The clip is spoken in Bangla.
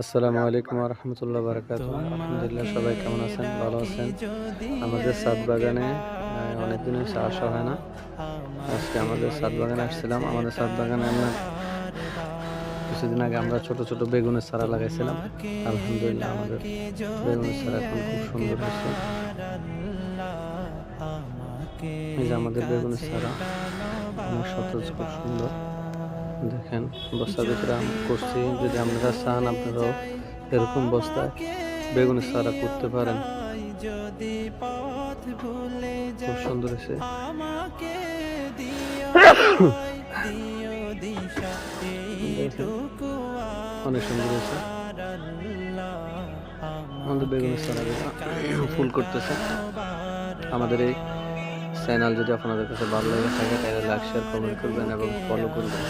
আসসালামু আলাইকুম রহমতুল্লাহ বারকাত আলহামদুলিল্লাহ, সবাই কেমন আছেন? ভালো আছেন? আমাদের সাত বাগানে অনেকদিন হয়েছে, আসা হয় না। আজকে আমাদের সাত বাগানে আসছিলাম। আমাদের সাত বাগানে আমরা কিছুদিন আগে আমরা ছোট ছোট বেগুনের চারা লাগাইছিলাম। আলহামদুলিল্লাহ, আমাদের বেগুনের চারা এখন খুব সুন্দর হয়েছে। এই যে আমাদের বেগুনের চারা সতেজ, খুব সুন্দর। দেখেন, বস্তা আম করছি। যদি আপনারা চান, আপনারাও এরকম বস্তায় বেগুনের চারা করতে পারেন। খুব সুন্দর হয়েছে। অনেক সুন্দর হয়েছে। আমাদের বেগুনের চারা ফুল করতেছে। আমাদের এই চ্যানেল যদি আপনাদের কাছে ভালো লাগে থাকে, তাহলে লাইক শেয়ার কমেন্ট করবেন এবং ফলো করবেন।